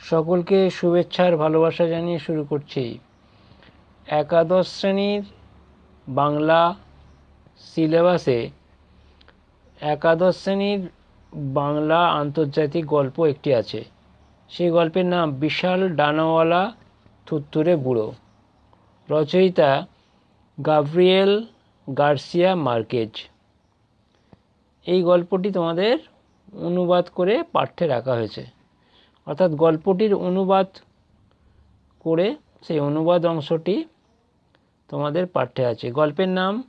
সকলকে শুভেচ্ছার ভালোবাসা জানিয়ে শুরু করছি। একাদশ শ্রেণির বাংলা সিলেবাসে একাদশ শ্রেণির বাংলা আন্তর্জাতিক গল্প একটি আছে। সেই গল্পের নাম বিশাল ডানাওয়ালা থুত্তুরে বুড়ো। রচয়িতা গাব্রিয়েল গার্সিয়া মার্কেজ। এই গল্পটি তোমাদের অনুবাদ করে পাঠ্যে রাখা হয়েছে। অর্থাৎ গল্পটির অনুবাদ করে সেই অনুবাদ অংশটি তোমাদের পাঠ্যে আছে। গল্পের নাম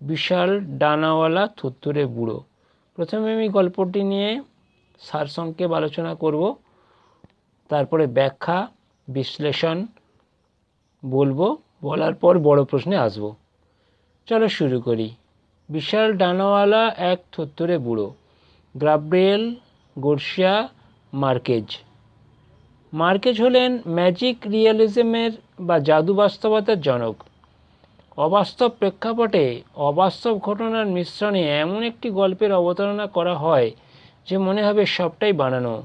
বিশাল ডানাওয়ালা থুত্তুরে বুড়ো। প্রথমে আমি গল্পটি নিয়ে সারসংক্ষেপ আলোচনা করব, তারপরে ব্যাখ্যা, বিশ্লেষণ বলব, বলার পর বড় প্রশ্নে আসব। চলো শুরু করি। বিশাল ডানাওয়ালা এক থুত্তুরে বুড়ো, গ্রাব্রিয়েল গোর্সিয়া মার্কেজ। মার্কেজ হলেন ম্যাজিক রিয়ালিজমের বা জাদু বাস্তবতার জনক। অবাস্তব প্রেক্ষাপটে অবাস্তব ঘটনার মিশ্রণে এমন একটি গল্পের অবতারণা করা হয় যে মনে হবে সবটাই বানানো।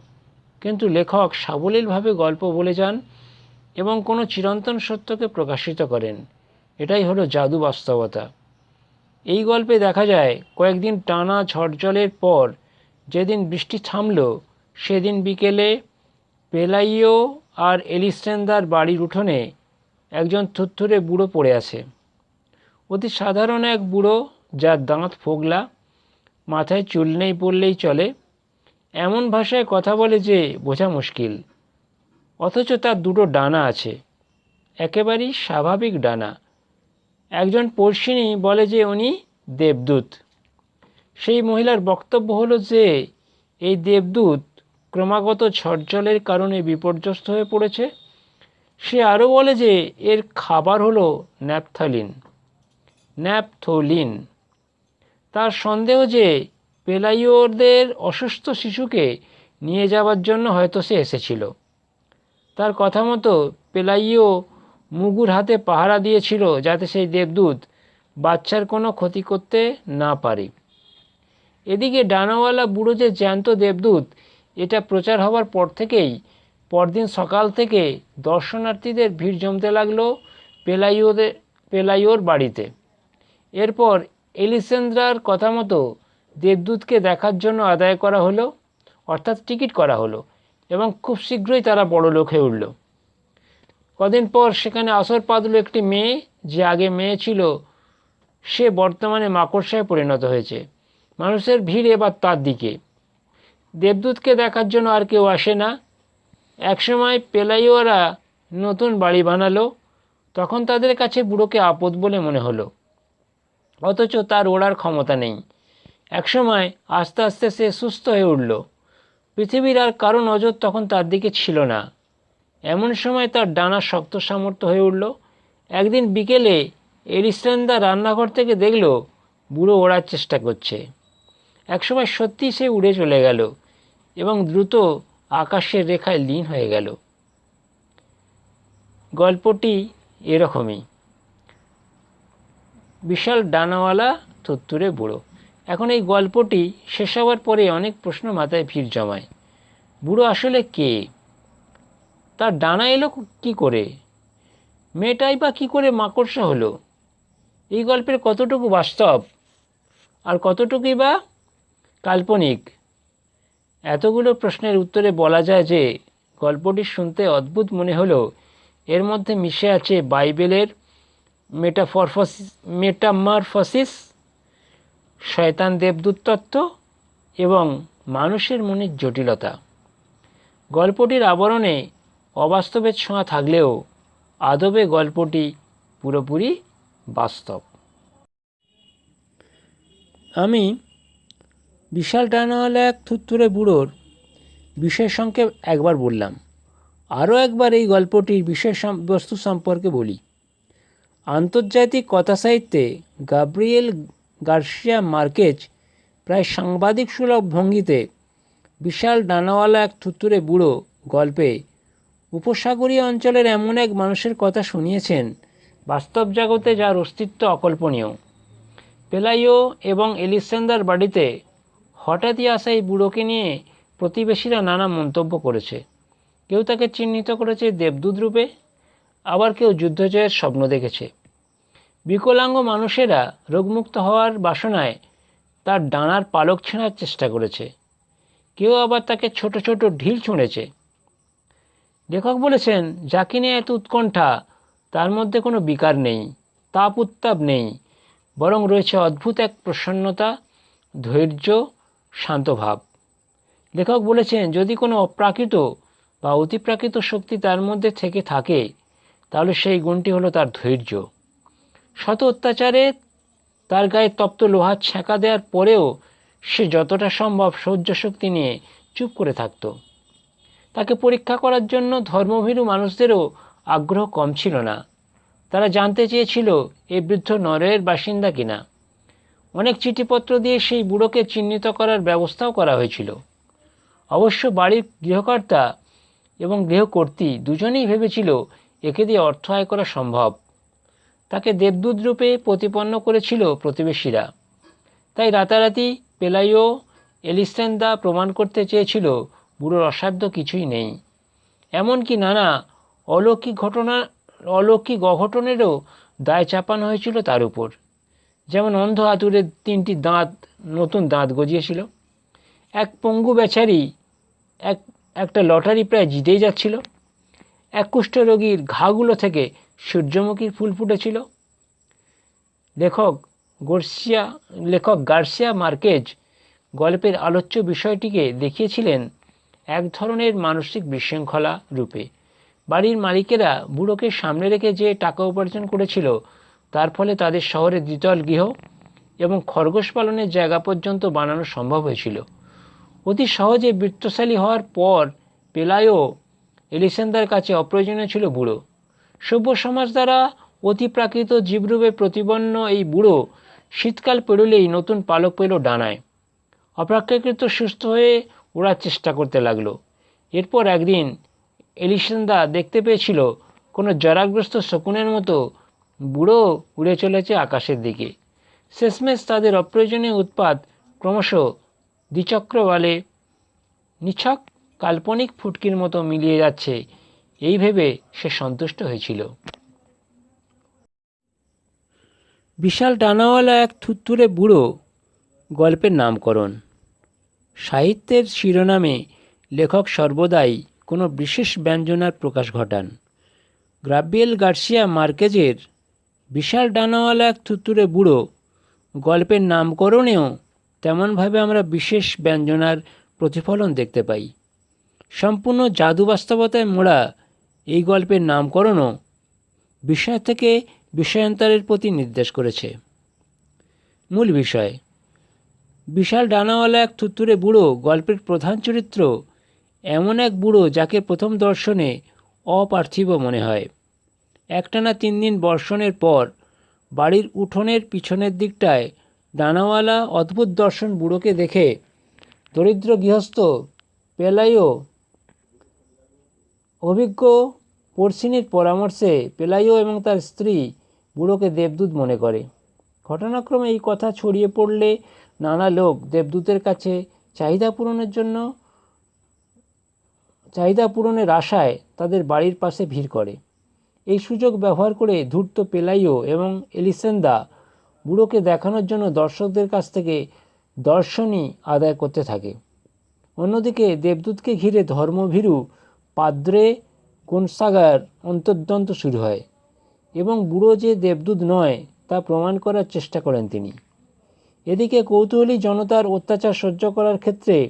কিন্তু লেখক সাবলীলভাবে গল্প বলে যান এবং কোনো চিরন্তন সত্যকে প্রকাশিত করেন। এটাই হলো জাদু বাস্তবতা। এই গল্পে দেখা যায়, কয়েকদিন টানা ঝড়জলের পর যেদিন বৃষ্টি থামল, সেদিন বিকেলে পেলাইও আর এলিস্টেন্দার বাড়ির উঠোনে একজন থুত্থুরে বুড়ো পড়ে আছে। অতি সাধারণ এক বুড়ো যার দাঁত ফোগলা, মাথায় চুল নেই পড়লেই চলে। এমন ভাষায় কথা বলে যে বোঝা মুশকিল। অথচ তার দুটো ডানা আছে। একেবারেই স্বাভাবিক ডানা। একজন পড়শিনী বলে যে উনি দেবদূত। সেই মহিলার বক্তব্য হলো যে, এই দেবদূত ক্রমাগত ঝড়জলের কারণে বিপর্যস্ত হয়ে পড়েছে। সে আরও বলে যে, এর খাবার হলো ন্যাপথালিন। ন্যাপথোলিন। তার সন্দেহ যে, পেলাইওরদের অসুস্থ শিশুকে নিয়ে যাওয়ার জন্য হয়তো সে এসেছিল। তার কথা মতো পেলাইও মুগুর হাতে পাহারা দিয়েছিল যাতে সেই দেবদূত বাচ্চার কোনো ক্ষতি করতে না পারে। এদিকে ডানাওয়ালা বুড়ো যে জ্যান্ত দেবদূত এটা প্রচার হওয়ার পর থেকেই পরদিন সকাল থেকে দর্শনার্থীদের ভিড় জমতে লাগল পেলাইওদের, পেলাইওর বাড়িতে। এরপর এলিসেন্দ্রার কথা মতো দেবদূতকে দেখার জন্য আদায় করা হলো, অর্থাৎ টিকিট করা হলো, এবং খুব শীঘ্রই তারা বড় লোক হয়ে উঠল। কদিন পর সেখানে আসর পাতল একটি মেয়ে, যে আগে মেয়ে ছিল, সে বর্তমানে মাকড়সায় পরিণত হয়েছে। মানুষের ভিড় এবার তার দিকে। দেবদূতকে দেখার জন্য আর কেউ আসে না। একসময় পেলাইওরা নতুন বাড়ি বানালো, তখন তাদের কাছে বুড়োকে আপদ বলে মনে হলো। অথচ তার ওড়ার ক্ষমতা নেই। একসময় আস্তে আস্তে সে সুস্থ হয়ে উঠল। পৃথিবীর আর কারও নজর তখন তার দিকে ছিল না। এমন সময় তার ডানা শক্ত সামর্থ্য হয়ে উঠল। একদিন বিকেলে এরিস্টানদা রান্নাঘর থেকে দেখল, বুড়ো ওড়ার চেষ্টা করছে। একসময় সত্যি সে উড়ে চলে গেল। এবং দ্রুত আকাশের রেখায় লীন হয়ে গেল। গল্পটি এরকমই। বিশাল ডানাওয়ালা থুত্তুরে বুড়ো। এখন এই গল্পটি শেষ হওয়ার পরে অনেক প্রশ্ন মাথায় ভিড় জমায়। বুড়ো আসলে কে? তার ডানা এলো কি করে? মেয়েটাই বা কী করে মাকড়সা হলো? এই গল্পের কতটুকু বাস্তব আর কতটুকুই বা কাল্পনিক? এতগুলো প্রশ্নের উত্তরে বলা যায় যে গল্পটি শুনতে অদ্ভুত মনে হলো এর মধ্যে মিশে আছে বাইবেলের মেটাফরফসিস, মেটামারফসিস, শয়তান দেবদূত তত্ত্ব এবং মানুষের মনের জটিলতা। গল্পটির আবরণে অবাস্তবের ছোঁয়া থাকলেও আদবে গল্পটি পুরোপুরি বাস্তব। আমি বিশাল টানাওয়ালা এক থুত্তুরে বুড়োর। বিষয় সংক্ষেপ একবার বললাম। আরও একবার এই গল্পটির বিশেষ বস্তু সম্পর্কে বলি। আন্তর্জাতিক কথা সাহিত্যে গাব্রিয়েল গার্সিয়া মার্কেজ প্রায় সাংবাদিক সুলভ ভঙ্গিতে বিশাল ডানাওয়ালা এক থুতুরে বুড়ো গল্পে উপসাগরীয় অঞ্চলের এমন এক মানুষের কথা শুনিয়েছেন, বাস্তব জগতে যার অস্তিত্ব অকল্পনীয়। পেলাইও এবং এলিসেন্দার বাড়িতে হঠাৎই আসা এই বুড়োকে নিয়ে প্রতিবেশীরা নানা মন্তব্য করেছে। কেউ তাকে চিহ্নিত করেছে দেবদূত রূপে, আবার কেউ যুদ্ধজয়ের স্বপ্ন দেখেছে। বিকলাঙ্গ মানুষেরা রোগমুক্ত হওয়ার বাসনায় তার ডানার পালক ছেঁড়ার চেষ্টা করেছে। কেউ আবার তাকে ছোট ছোট ঢিল ছুঁড়েছে। লেখক বলেছেন যাকে নিয়ে এত উৎকণ্ঠা, তার মধ্যে কোনো বিকার নেই, তাপ উত্তাপ নেই, বরং রয়েছে অদ্ভুত এক প্রসন্নতা, ধৈর্য শান্তভাব লেখক বলেছেন, যদি কোনো অপ্রাকৃত বা অতিপ্রাকৃত শক্তি তার মধ্যে থেকে থাকে, তাহলে সেই গুণটি হলো তার ধৈর্য। শত অত্যাচারে তার গায়ে তপ্ত লোহার ছ্যাঁকা দেওয়ার পরেও সে যতটা সম্ভব সহ্য শক্তি নিয়ে চুপ করে থাকত। তাকে পরীক্ষা করার জন্য ধর্মভীরু মানুষদেরও আগ্রহ কম ছিল না। তারা জানতে চেয়েছিল এই বৃদ্ধ নরের বাসিন্দা কিনা। অনেক চিঠিপত্র দিয়ে সেই বুড়োকে চিহ্নিত করার ব্যবস্থাও করা হয়েছিল। অবশ্য বাড়ির গৃহকর্তা এবং গৃহকর্ত্রী দুজনেই ভেবেছিল, একে দিয়ে অর্থ আয় করা সম্ভব। তাকে দেবদূত রূপে প্রতিপন্ন করেছিল প্রতিবেশীরা। তাই রাতারাতি পেলাইও এলিসেন্দা প্রমাণ করতে চেয়েছিল, বুড়োর অসাধ্য কিছুই নেই। এমনকি নানা অলৌকিক ঘটনা, অলৌকিক অঘটনেরও দায় চাপানো হয়েছিল তার উপর। যেমন অন্ধ হাতুড়ের তিনটি দাঁত নতুন দাঁত গজিয়েছিল। এক পঙ্গু বেচারি এক, একটা লটারি প্রায় জিতেই যাচ্ছিল। এক কুষ্ঠরোগীর ঘাগুলো থেকে সূর্যমুখীর ফুল ফুটেছিল। লেখক গার্সিয়া লেখক গার্সিয়া মার্কেজ গল্পের আলোচ্য বিষয়টিকে দেখিয়েছিলেন এক ধরনের মানসিক বিশৃঙ্খলা রূপে। বাড়ির মালিকেরা বুড়োকে সামনে রেখে যে টাকা উপার্জন করেছিল তার ফলে তাদের শহরে দ্বিতল গৃহ এবং খরগোশ পালনের জায়গা পর্যন্ত বানানো সম্ভব হয়েছিল। অতি সহজে বৃত্তশালী হওয়ার পর পেলায়ও এলিসেন্দার কাছে অপ্রয়োজনীয় ছিল বুড়ো। সভ্য সমাজ দ্বারা অতিপ্রাকৃত জীবরূপে প্রতিপন্ন এই বুড়ো শীতকাল পেরোলেই নতুন পালক পেল ডানায়। অপ্রাকৃত সুস্থ হয়ে ওড়ার চেষ্টা করতে লাগল। এরপর একদিন এলিসেন্দা দেখতে পেয়েছিল কোনো জরাগ্রস্ত শকুনের মতো বুড়ো উড়ে চলেছে আকাশের দিকে। শেষমেশ তাদের অপ্রয়োজনীয় উৎপাত ক্রমশ দ্বিচক্রবালে নিছক কাল্পনিক ফুটকির মতো মিলিয়ে যাচ্ছে। এই ভেবে সে সন্তুষ্ট হয়েছিল। বিশাল ডানাওয়ালা এক থুত্তুরে বুড়ো গল্পের নামকরণ। সাহিত্যের শিরোনামে লেখক সর্বদাই কোনো বিশেষ ব্যঞ্জনার প্রকাশ ঘটান। গ্রাবিয়েল গার্সিয়া মার্কেজের বিশাল ডানাওয়ালা এক থুতুরে বুড়ো। গল্পের নামকরণেও তেমনভাবে আমরা বিশেষ ব্যঞ্জনার প্রতিফলন দেখতে পাই। সম্পূর্ণ জাদু বাস্তবতায় মোড়া এই গল্পের নামকরণও বিষয় থেকে বিষয়ান্তরের প্রতি নির্দেশ করেছে। মূল বিষয়, বিশাল ডানাওয়ালা এক থুতুরে বুড়ো গল্পের প্রধান চরিত্র এমন এক বুড়ো যাকে প্রথম দর্শনে অপার্থিব মনে হয়। একটানা তিন দিন বর্ষণের পর বাড়ির উঠোনের পিছনের দিকটায় ডানাওয়ালা অদ্ভুত দর্শন বুড়োকে দেখে দরিদ্র গৃহস্থ পেলাইও অভিজ্ঞ পড়শিনীর পরামর্শে পেলাইও এবং তার স্ত্রী বুড়োকে দেবদূত মনে করে। ঘটনাক্রমে এই কথা ছড়িয়ে পড়লে নানা লোক দেবদূতের কাছে চাহিদা পূরণের জন্য, চাহিদা পূরণের আশায় তাদের বাড়ির পাশে ভিড় করে। এই সুযোগ ব্যবহার করে ধূর্ত পেলাইও এবং এলিসেন্দা বুড়োকে দেখানোর জন্য দর্শকদের কাছ থেকে দর্শনই আদায় করতে থাকে। অন্যদিকে দেবদূতকে ঘিরে ধর্মভীরু পাদ্রে কোনসাগার অন্তর্দন্ত শুরু হয় এবং বুড়ো যে দেবদূত নয় তা প্রমাণ করার চেষ্টা করেন তিনি। এদিকে কৌতূহলী জনতার অত্যাচার সহ্য করার ক্ষেত্রে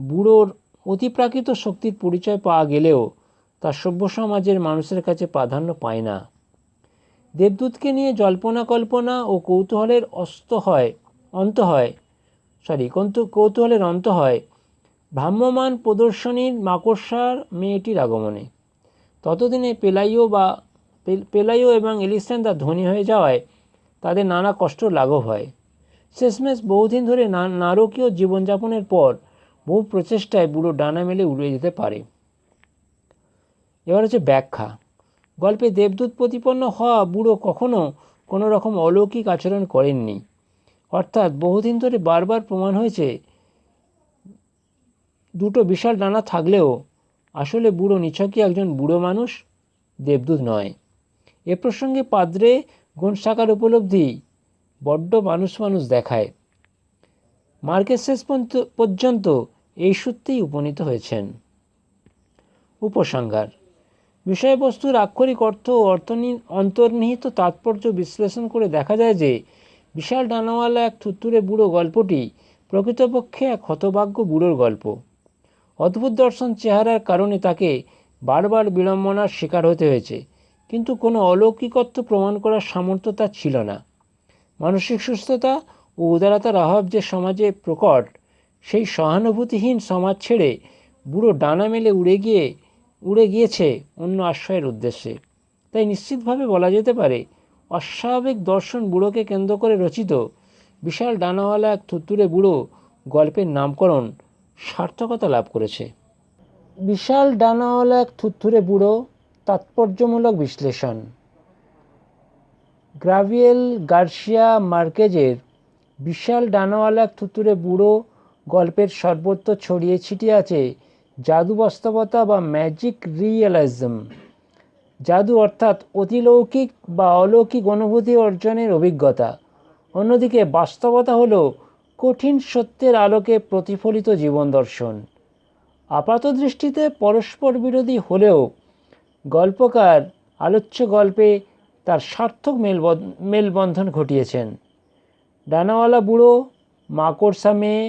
বুড়োর অতিপ্রাকৃত শক্তির পরিচয় পাওয়া গেলেও তা সভ্য সমাজের মানুষের কাছে প্রাধান্য পায় না। দেবদূতকে নিয়ে জল্পনা কল্পনা ও কৌতূহলের অস্ত হয়, অন্ত হয়। সরি, কন্তু কৌতূহলের অন্ত হয় ভ্রাম্যমান প্রদর্শনীর মাকড়সার মেয়েটির আগমনে। ততদিনে পেলাইও বা পেলাইও এবং এলিসেন্দা ধনী হয়ে যাওয়ায় তাদের নানা কষ্ট লাঘব হয়। শেষমেশ বহুদিন ধরে নারকীয় জীবনযাপনের পর বহু প্রচেষ্টায় বুড়ো ডানা মেলে উড়ে যেতে পারে। এবার হচ্ছে ব্যাখ্যা। গল্পে দেবদূত প্রতিপন্ন হওয়া বুড়ো কখনো কোনো রকম অলৌকিক আচরণ করেননি। অর্থাৎ বহুদিন ধরে বারবার প্রমাণ হয়েছে, দুটো বিশাল ডানা থাকলেও আসলে বুড়ো নিছকই একজন বুড়ো মানুষ, দেবদূত নয়। এ প্রসঙ্গে পাদ্রে গুণসাকার উপলব্ধি বড্ড মানুষ মানুষ দেখায়। মার্কের শেষ পর্যন্ত এই সূত্রেই উপনীত হয়েছেন। উপসংহার। বিষয়বস্তুর আক্ষরিক অর্থ অর্থনি- অন্তর্নিহিত তাৎপর্য বিশ্লেষণ করে দেখা যায় যে বিশাল ডানাওয়ালা এক থুত্তুরে বুড়ো গল্পটি প্রকৃতপক্ষে এক হতভাগ্য বুড়োর গল্প। অদ্ভুত দর্শন চেহারার কারণে তাকে বারবার বিড়ম্বনার শিকার হতে হয়েছে, কিন্তু কোনো অলৌকিকত্ব প্রমাণ করার সামর্থ্য তার ছিল না। মানসিক সুস্থতা ও উদারতার অভাব যে সমাজে প্রকট, সেই সহানুভূতিহীন সমাজ ছেড়ে বুড়ো ডানা মেলে উড়ে গিয়ে উড়ে গিয়েছে অন্য আশ্রয়ের উদ্দেশ্যে। তাই নিশ্চিতভাবে বলা যেতে পারে, অস্বাভাবিক দর্শন বুড়োকে কেন্দ্র করে রচিত বিশাল ডানাওয়ালা এক থুত্তুরে বুড়ো গল্পের নামকরণ সার্থকতা লাভ করেছে। বিশাল ডানাওয়ালা এক থুত্তুরে বুড়ো তাৎপর্যমূলক বিশ্লেষণ। গ্রাভিয়েল গার্সিয়া মার্কেজের বিশাল ডানাওয়ালা এক থুতুরে বুড়ো গল্পের সর্বত্র ছড়িয়ে ছিটিয়ে আছে জাদু বাস্তবতা বা ম্যাজিক রিয়েলিজম জাদু অর্থাৎ অতিলৌকিক বা অলৌকিক অনুভূতি অর্জনের অভিজ্ঞতা। অন্যদিকে বাস্তবতা হলো কঠিন সত্যের আলোকে প্রতিফলিত জীবন দর্শন। আপাত দৃষ্টিতে পরস্পর বিরোধী হলেও গল্পকার আলোচ্য গল্পে তার সার্থক মেলবন্ধন ঘটিয়েছেন। ডানাওয়ালা বুড়ো, মাকড়সা মেয়ে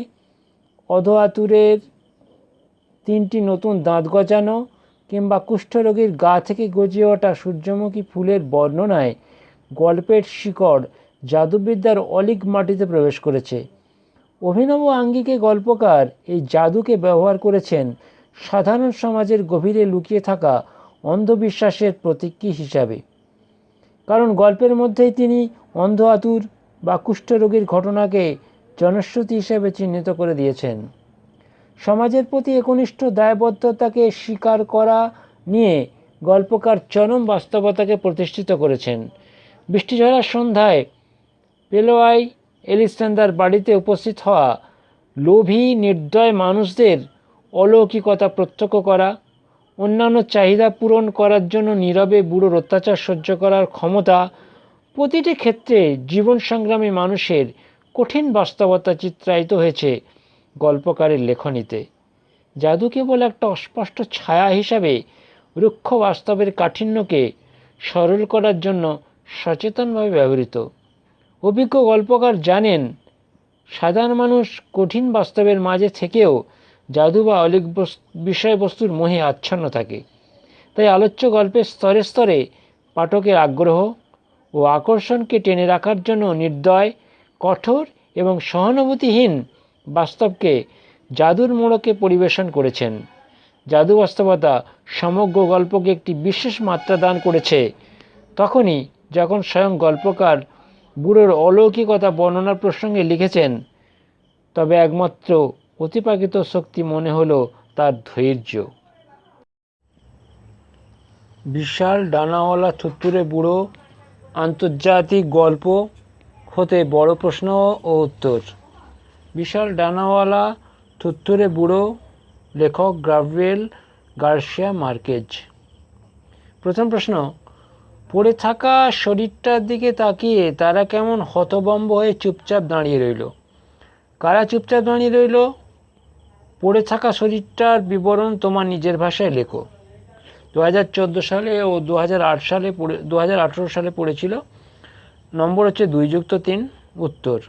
অধ আতুরের তিনটি নতুন দাঁত গজানো কিংবা কুষ্ঠরোগীর গা থেকে গজিয়ে ওঠা সূর্যমুখী ফুলের বর্ণনায় গল্পের শিকড় জাদুবিদ্যার অলিক মাটিতে প্রবেশ করেছে। অভিনব আঙ্গিকে গল্পকার এই জাদুকে ব্যবহার করেছেন সাধারণ সমাজের গভীরে লুকিয়ে থাকা অন্ধবিশ্বাসের প্রতীকী হিসাবে। কারণ গল্পের মধ্যেই তিনি অন্ধ আতুর বা কুষ্ঠরোগীর ঘটনাকে জনশ্রুতি হিসেবে চিহ্নিত করে দিয়েছেন। সমাজের প্রতি একনিষ্ঠ দায়বদ্ধতাকে স্বীকার করা নিয়ে গল্পকার চরম বাস্তবতাকে প্রতিষ্ঠিত করেছেন। বৃষ্টিঝরা সন্ধ্যায় পেলোয়াই এলিস্টান্দার বাড়িতে উপস্থিত হওয়া লোভী নির্দয় মানুষদের অলৌকিকতা প্রত্যক্ষ করা, অন্যান্য চাহিদা পূরণ করার জন্য নীরবে বুড়োর অত্যাচার সহ্য করার ক্ষমতা, প্রতিটি ক্ষেত্রে জীবন সংগ্রামী মানুষের কঠিন বাস্তবতা চিত্রায়িত হয়েছে। গল্পকারের লেখনীতে। জাদু কেবল একটা অস্পষ্ট ছায়া হিসাবে রুক্ষ বাস্তবের কাঠিন্যকে সরল করার জন্য সচেতনভাবে ব্যবহৃত। অভিজ্ঞ গল্পকার জানেন, সাধারণ মানুষ কঠিন বাস্তবের মাঝে থেকেও জাদু বা অলিক বিষয়বস্তুর মোহে আচ্ছন্ন থাকে। তাই আলোচ্য গল্পের স্তরে স্তরে পাঠকের আগ্রহ ও আকর্ষণকে টেনে রাখার জন্য নির্দয়, কঠোর এবং সহানুভূতিহীন বাস্তবকে জাদুর মোড়কে পরিবেশন করেছেন। জাদু বাস্তবতা সমগ্র গল্পকে একটি বিশেষ মাত্রা দান করেছে। তখনই যখন স্বয়ং গল্পকার বুড়োর অলৌকিকতা বর্ণনার প্রসঙ্গে লিখেছেন, তবে একমাত্র অতিপ্রাকৃত শক্তি মনে হলো তার ধৈর্য। বিশাল ডানাওয়ালা থুত্তুরে বুড়ো, আন্তর্জাতিক গল্প হতে বড় প্রশ্ন ও উত্তর। বিশাল ডানাওয়ালা, থুত্তুরে বুড়ো লেখক গ্রাভিয়েল গার্সিয়া মার্কেজ। প্রথম প্রশ্ন, পড়ে থাকা শরীরটার দিকে তাকিয়ে তারা কেমন হতবম্ব হয়ে চুপচাপ দাঁড়িয়ে রইল? কারা চুপচাপ দাঁড়িয়ে রইল? পড়ে থাকা শরীরটার বিবরণ তোমার নিজের ভাষায় লেখো। দু হাজার চোদ্দ সালে ও দু হাজার আট সালে পড়ে দু হাজার আঠেরো সালে পড়েছিল। নম্বর হচ্ছে দুই যুক্ত তিন, উত্তর।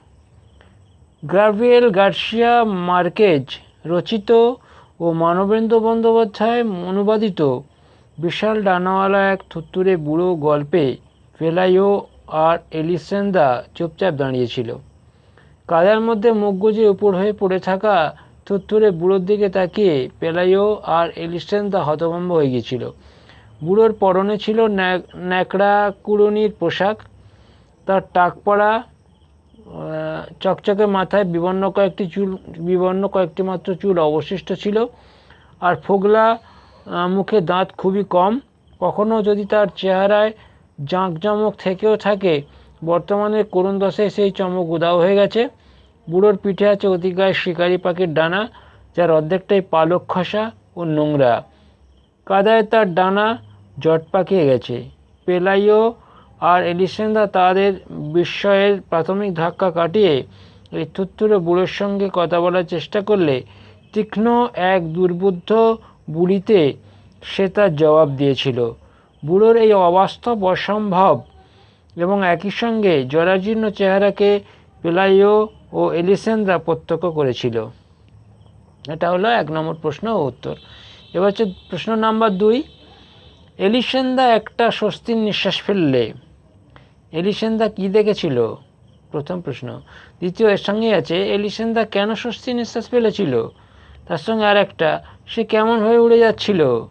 গ্রাভিয়েল গার্সিয়া মার্কেজ রচিত ও মানবেন্দ্র বন্দ্যোপাধ্যায় অনুবাদিত। বিশাল ডানাওয়ালা এক থুত্তুরে বুড়ো গল্পে ফেলাইও আর এলিসেন্দা চুপচাপ দাঁড়িয়েছিল। কাদার মধ্যে মুখ উপর হয়ে পড়ে থাকা থুত্তুরে বুড়োর দিকে তাকিয়ে পেলাইও আর এলিসেন্দা হতভম্ব হয়ে গিয়েছিল। বুড়োর পরনে ছিল ন্যাক- ন্যাকড়া কুড়ুনির পোশাক, তার টাক পড়া চকচকে মাথায় বিবর্ণ কয়েকটি চুল, বিবর্ণ কয়েকটি মাত্র চুল অবশিষ্ট ছিল। আর ফোগলা মুখে দাঁত খুবই কম। কখনো যদি তার চেহারায় জাঁকজমক থেকেও থাকে, বর্তমানে করুণ দশায় সেই চমক উদাও হয়ে গেছে। বুড়োর পিঠে আছে অতিকায় শিকারি পাখির ডানা, যার অর্ধেকটাই পালক খসা ও নোংরা। কাদায় তার ডানা জট পাকিয়ে গেছে। পেলাইও আর এলিসেন্দা তাদের বিস্ময়ের প্রাথমিক ধাক্কা কাটিয়ে এই থুত্তুরে বুড়োর সঙ্গে কথা বলার চেষ্টা করলে তীক্ষ্ণ এক দুর্বুদ্ধ বুড়িতে সে তার জবাব দিয়েছিল। বুড়োর এই অবাস্তব অসম্ভব এবং একই সঙ্গে জরাজীর্ণ চেহারাকে পেলাইও ও এলিসেন্দ্রা প্রত্যক্ষ করেছিল। এটা হলো এক নম্বর প্রশ্ন ও উত্তর। এবার হচ্ছে প্রশ্ন নাম্বার দুই। এলিসেন্দা একটা স্বস্তির নিঃশ্বাস ফেললে। এলিসেন্দা কি দেখেছিল? প্রথম প্রশ্ন। দ্বিতীয়, এর সঙ্গে আছে, এলিসেন্দা কেন স্বস্তি নিঃশ্বাস ফেলেছিল? তার সঙ্গে আর একটা সে কেমন হয়ে উড়ে যাচ্ছিল?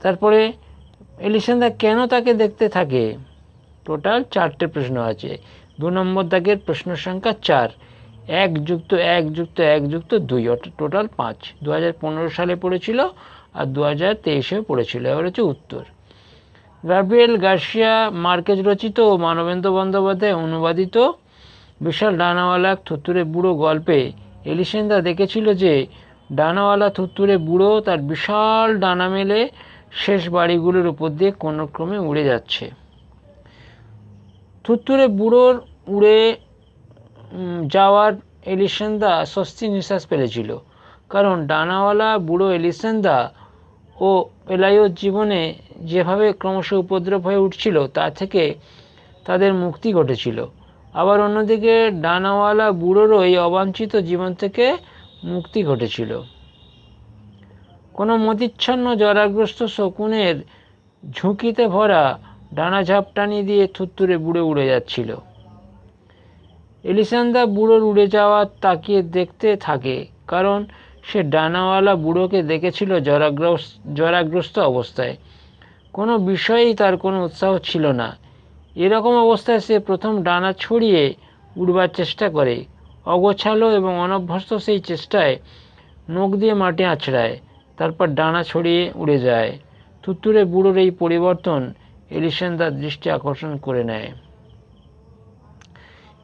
তারপরে, এলিসেন্দা কেন তাকে দেখতে থাকে? টোটাল চারটে প্রশ্ন আছে। দু নম্বর দাগের প্রশ্ন সংখ্যা চার। এক যুক্ত এক যুক্ত এক যুক্ত দুই, অর্থাৎ টোটাল পাঁচ। দু সালে পড়েছিল আর দু হাজার তেইশেও পড়েছিল। এবার হচ্ছে উত্তর। গাব্রিয়েল গার্সিয়া মার্কেজ রচিত ও মানবেন্দ্র বন্দ্যোপাধ্যায় অনুবাদিত বিশাল ডানাওয়ালা থুতুরে বুড়ো গল্পে এলিসেন্দা দেখেছিল যে ডানাওয়ালা থুতুরে বুড়ো তার বিশাল ডানা মেলে শেষ বাড়িগুলোর উপর দিয়ে কোনো ক্রমে উড়ে যাচ্ছে। থুত্তুরে বুড়োর উড়ে যাওয়ার এলিসেন্দা স্বস্তি নিঃশ্বাস ফেলেছিল। কারণ ডানাওয়ালা বুড়ো এলিসেন্দা ও এলাইওর জীবনে যেভাবে ক্রমশ উপদ্রব হয়ে উঠছিল, তা থেকে তাদের মুক্তি ঘটেছিল। আবার অন্যদিকে ডানাওয়ালা বুড়োরও এই অবাঞ্ছিত জীবন থেকে মুক্তি ঘটেছিল। কোনো মতিচ্ছন্ন জরাগ্রস্ত শকুনের ঝুঁকিতে ভরা ডানা ঝাপটানি দিয়ে থুত্তুরে বুড়ে উড়ে যাচ্ছিল। এলিসান্দা বুড়োর উড়ে যাওয়া তাকিয়ে দেখতে থাকে, কারণ সে ডানাওয়ালা বুড়োকে দেখেছিল জরাগ্রস্ত জরাগ্রস্ত অবস্থায়। কোনো বিষয়েই তার কোনো উৎসাহ ছিল না। এরকম অবস্থায় সে প্রথম ডানা ছড়িয়ে উড়বার চেষ্টা করে। অগোছালো এবং অনভ্যস্ত সেই চেষ্টায় নখ দিয়ে মাটি আছড়ায়, তারপর ডানা ছড়িয়ে উড়ে যায়। থুতুরে বুড়োর এই পরিবর্তন এলিসেন্দার দৃষ্টি আকর্ষণ করে নেয়।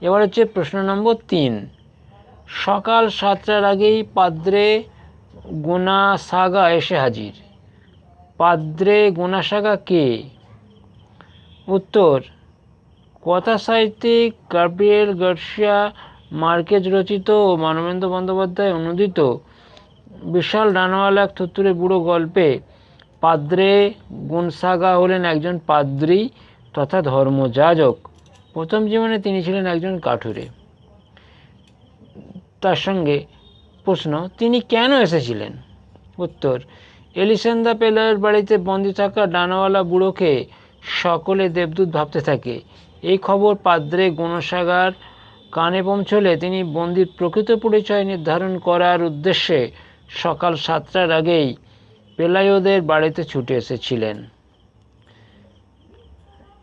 এবার হচ্ছে প্রশ্ন নম্বর তিন। সকাল সাতটার আগেই পাদ্রে গোনা সাগা এসে হাজির। পাদ্রে সাগা কে? উত্তর, কথা সাহিত্যিক গাব্রিয়েল গার্সিয়া মার্কেজ রচিত ও মানবেন্দ্র বন্দ্যোপাধ্যায় অনুদিত বিশাল ডানাওয়ালা এক থুতুরে বুড়ো গল্পে পাদ্রে গুনসাগা হলেন একজন পাদ্রী তথা ধর্মযাজক। প্রথম জীবনে তিনি ছিলেন একজন কাঠুরে। তার সঙ্গে প্রশ্ন, তিনি কেন এসেছিলেন? উত্তর এলিসেন্দা পেলারের বাড়িতে বন্দি থাকা ডানাওয়ালা বুড়োকে সকলে দেবদূত ভাবতে থাকে। এই খবর পাদ্রে গণসাগার কানে পৌঁছলে তিনি বন্দির প্রকৃত পরিচয় নির্ধারণ করার উদ্দেশ্যে সকাল সাতটার আগেই পেলাইওদের বাড়িতে ছুটে এসেছিলেন।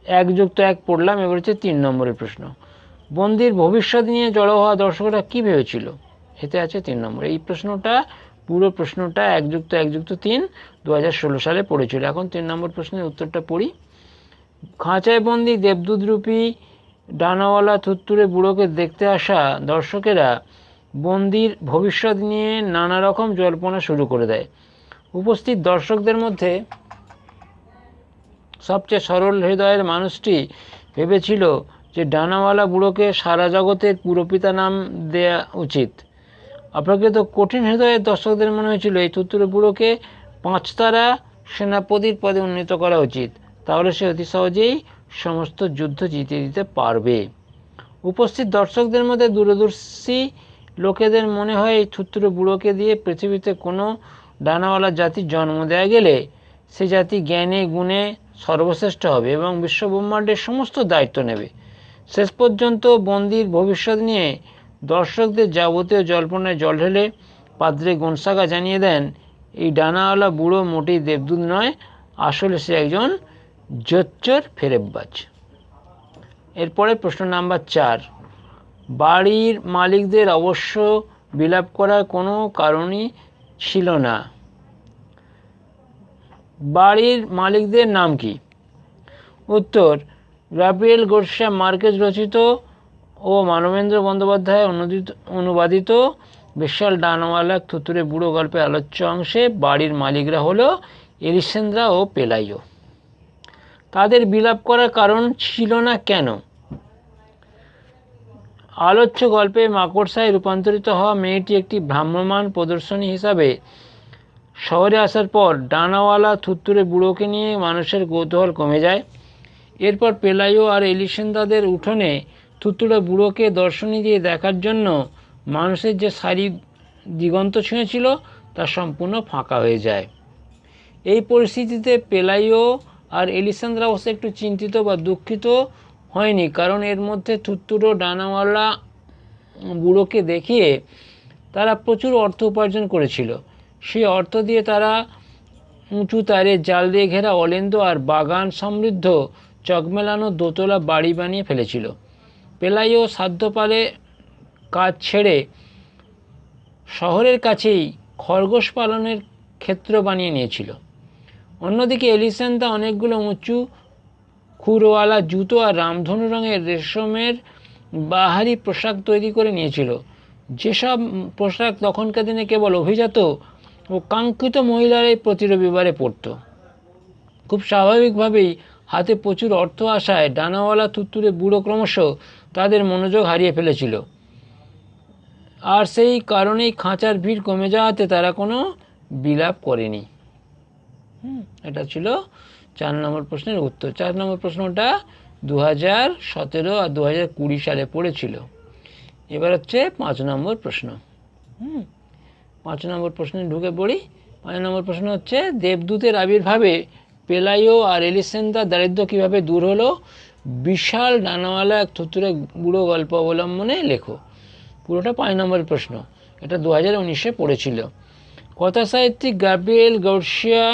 এক যুক্ত এক পড়লাম, এবার হচ্ছে তিন নম্বরের প্রশ্ন। বন্দির ভবিষ্যৎ নিয়ে জড়ো হওয়া দর্শকরা কী ভেবেছিল? এতে আছে তিন নম্বর। এই প্রশ্নটা পুরো প্রশ্নটা একযুক্ত একযুক্ত তিন দু হাজার ষোলো সালে পড়েছিল। এখন তিন নম্বর প্রশ্নের উত্তরটা পড়ি। খাঁচায় বন্দি দেবদূতরূপী ডানাওয়ালা থুত্তুরে বুড়োকে দেখতে আসা দর্শকেরা বন্দির ভবিষ্যৎ নিয়ে নানা রকম জল্পনা শুরু করে দেয়। উপস্থিত দর্শকদের মধ্যে সবচেয়ে সরল হৃদয়ের মানুষটি ভেবেছিল যে ডানাওয়ালা বুড়োকে সারা জগতের পুরপিতা নাম দেয়া উচিত। অপেক্ষিত কঠিন হৃদয়ের দর্শকদের মনে হয়েছিল এই তুত্তুরে বুড়োকে পাঁচতারা সেনাপতির পদে উন্নীত করা উচিত। তাহলে সে অতি সহজেই সমস্ত যুদ্ধ জিতে দিতে পারবে। উপস্থিত দর্শকদের মধ্যে দূরদর্শী লোকেদের মনে হয় এই থুত্তুরে বুড়োকে দিয়ে পৃথিবীতে কোনো ডানাওয়ালা জাতির জন্ম দেওয়া গেলে সে জাতি জ্ঞানে, গুণে সর্বশ্রেষ্ঠ হবে এবং বিশ্বব্রহ্মাণ্ডের সমস্ত দায়িত্ব নেবে। শেষ পর্যন্ত বন্দির ভবিষ্যৎ নিয়ে দর্শকদের যাবতীয় জল্পনায় জল ঢেলে পাদ্রে গনসাগা জানিয়ে দেন, এই ডানাওয়ালা বুড়ো মোটেই দেবদূত নয়, আসলে সে একজন জোচ্চর ফেরেববাজ। এরপরে প্রশ্ন নাম্বার চার, বাড়ির মালিকদের অবশ্য বিলাপ করার কোনো কারণই ছিল না। বাড়ির মালিকদের নাম কি? উত্তর গ্রাব্রিয়েল গোর্সা মার্কেজ রচিত ও মানবেন্দ্র বন্দ্যোপাধ্যায় অনুদিত, অনুবাদিত বিশাল ডানওয়ালা থুতুরে বুড়ো গল্পের আলোচ্য অংশে বাড়ির মালিকরা হলো এলিসেন্দ্রা ও পেলাইও। তাদের বিলাপ করার কারণ ছিল না কেন? আলোচ্য গল্পে মাকড়সায় রূপান্তরিত হওয়া মেয়েটি একটি ভ্রাম্যমাণ প্রদর্শনী হিসাবে শহরে আসার পর ডানাওয়ালা থুত্তুরে বুড়োকে নিয়ে মানুষের কৌতূহল কমে যায়। এরপর পেলাইও আর এলিসেন্দাদের উঠোনে থুতুড়ে বুড়োকে দর্শনী দিয়ে দেখার জন্য মানুষের যে সারি দিগন্ত ছুঁয়েছিল তা সম্পূর্ণ ফাঁকা হয়ে যায়। এই পরিস্থিতিতে পেলাইও আর এলিসান্দ্রা অবশ্য একটু চিন্তিত বা দুঃখিত হয়নি, কারণ এর মধ্যে থুত্তুরো ডানাওয়ালা বুড়োকে দেখিয়ে তারা প্রচুর অর্থ উপার্জন করেছিল। সেই অর্থ দিয়ে তারা উঁচু তারে জাল দিয়ে ঘেরা অলেন্দ আর বাগান সমৃদ্ধ চকমেলানো দোতলা বাড়ি বানিয়ে ফেলেছিল। পেলাইও সাধ্যপালে কাজ ছেড়ে শহরের কাছেই খরগোশ পালনের ক্ষেত্র বানিয়ে নিয়েছিল। অন্যদিকে এলিসেন্তা অনেকগুলো উঁচু খুরওয়ালা জুতো আর রামধনু রঙের রেশমের বাহারি পোশাক তৈরি করে নিয়েছিল। যেসব পোশাক তখনকার দিনে কেবল অভিজাত ও কাঙ্ক্ষিত মহিলারাই প্রতি রবিবারে পরত। খুব স্বাভাবিকভাবেই হাতে প্রচুর অর্থ আসায় ডানাওয়ালা তুত্তুরে বুড়ো ক্রমশ তাদের মনোযোগ হারিয়ে ফেলেছিল। আর সেই কারণেই খাঁচার ভিড় কমে যাওয়াতে তারা কোনো বিলাপ করেনি। এটা ছিল চার নম্বর প্রশ্নের উত্তর। চার নম্বর প্রশ্নটা দু হাজার সতেরো আর দু হাজার কুড়ি সালে পড়েছিল। এবার হচ্ছে পাঁচ নম্বর প্রশ্ন। হুম। পাঁচ নম্বর প্রশ্নে ঢুকে পড়ি। পাঁচ নম্বর প্রশ্ন হচ্ছে দেবদূতের আবির্ভাবে পেলাইও আর এলিসেন্দার দারিদ্র কীভাবে দূর হলো? বিশাল ডানাওয়ালা এক থুতুরে বুড়ো গল্প অবলম্বনে লেখো। পুরোটা পাঁচ নম্বর প্রশ্ন। এটা দু হাজার উনিশে পড়েছিল। কথা সাহিত্যিক গাব্রিয়েল গার্সিয়া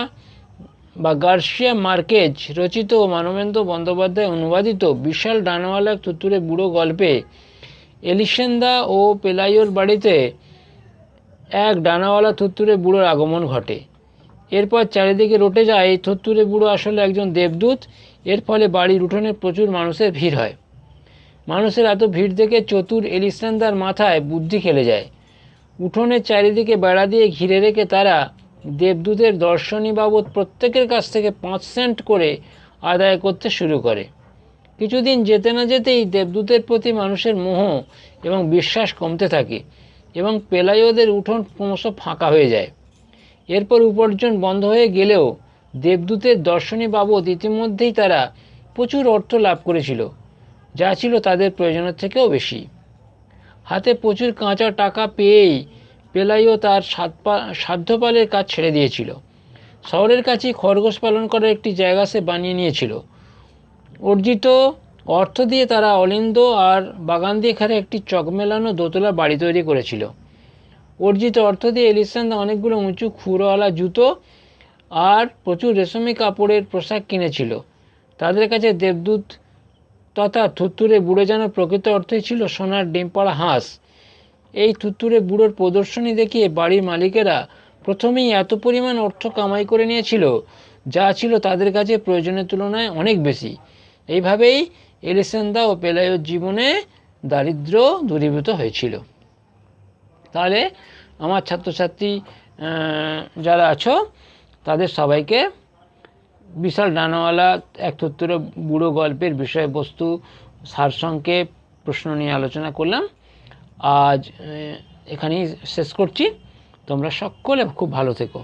বা গার্সিয়া মার্কেজ রচিত ও মানবেন্দ্র বন্দ্যোপাধ্যায় অনুবাদিত বিশাল ডানাওয়ালা এক থুতুরে বুড়ো গল্পে এলিসেন্দা ও পেলাইওর বাড়িতে এক ডানাওয়ালা থুত্তুরে বুড়োর আগমন ঘটে। এরপর চারিদিকে রটে যায় এই থুত্তুরে বুড়ো আসলে একজন দেবদূত এর ফলে বাড়ির উঠোনে প্রচুর মানুষের ভিড় হয়। মানুষের এত ভিড় দেখে চতুর এলিসেন্দার মাথায় বুদ্ধি খেলে যায়। উঠোনের চারিদিকে বেড়া দিয়ে ঘিরে রেখে তারা দেবদূতের দর্শনী বাবদ প্রত্যেকের কাছ থেকে পাঁচ সেন্ট করে আদায় করতে শুরু করে। কিছুদিন যেতে না যেতেই দেবদূতের প্রতি মানুষের মোহ এবং বিশ্বাস কমতে থাকে এবং পেলাইওদের উঠোন ক্রমশ ফাঁকা হয়ে যায়। এরপর উপার্জন বন্ধ হয়ে গেলেও দেবদূতের দর্শনী বাবদ ইতিমধ্যেই তারা প্রচুর অর্থ লাভ করেছিল, যা ছিল তাদের প্রয়োজনের থেকেও বেশি। হাতে প্রচুর কাঁচা টাকা পেয়েই পেলাইও তার সাধ্যপালের কাজ ছেড়ে দিয়েছিল। শহরের কাছেই খরগোশ পালন করার একটি জায়গা সে বানিয়ে নিয়েছিল। অর্জিত অর্থ দিয়ে তারা অলিন্দ আর বাগান দিয়ে ঘেরা একটি চকমেলানো দোতলা বাড়ি তৈরি করেছিল। অর্জিত অর্থ দিয়ে এলিসান অনেকগুলো উঁচু খুরওয়ালা জুতো আর প্রচুর রেশমি কাপড়ের পোশাক কিনেছিল। তাদের কাছে দেবদূত তথা থুত্তুরে বুড়ো যেন প্রকৃত অর্থই ছিল সোনার ডিমপাড়া হাঁস। এই থুত্তুরে বুড়োর প্রদর্শনী দেখিয়ে বাড়ির মালিকেরা প্রথমেই এত পরিমাণ অর্থ কামাই করে নিয়েছিল, যা ছিল তাদের কাছে প্রয়োজনের তুলনায় অনেক বেশি। এইভাবেই এলিসেন্দা ও পেলাইয়ের জীবনে দারিদ্র দূরীভূত হয়েছিল। তাহলে, আমার ছাত্রছাত্রী যারা আছো তাদের সবাইকে বিশাল ডানাওয়ালা এক তত্ত্বর বুড়ো গল্পের বিষয়বস্তু, সারসংক্ষেপ, প্রশ্ন নিয়ে আলোচনা করলাম। আজ এখানেই শেষ করছি। তোমরা সকলে খুব ভালো থেকো।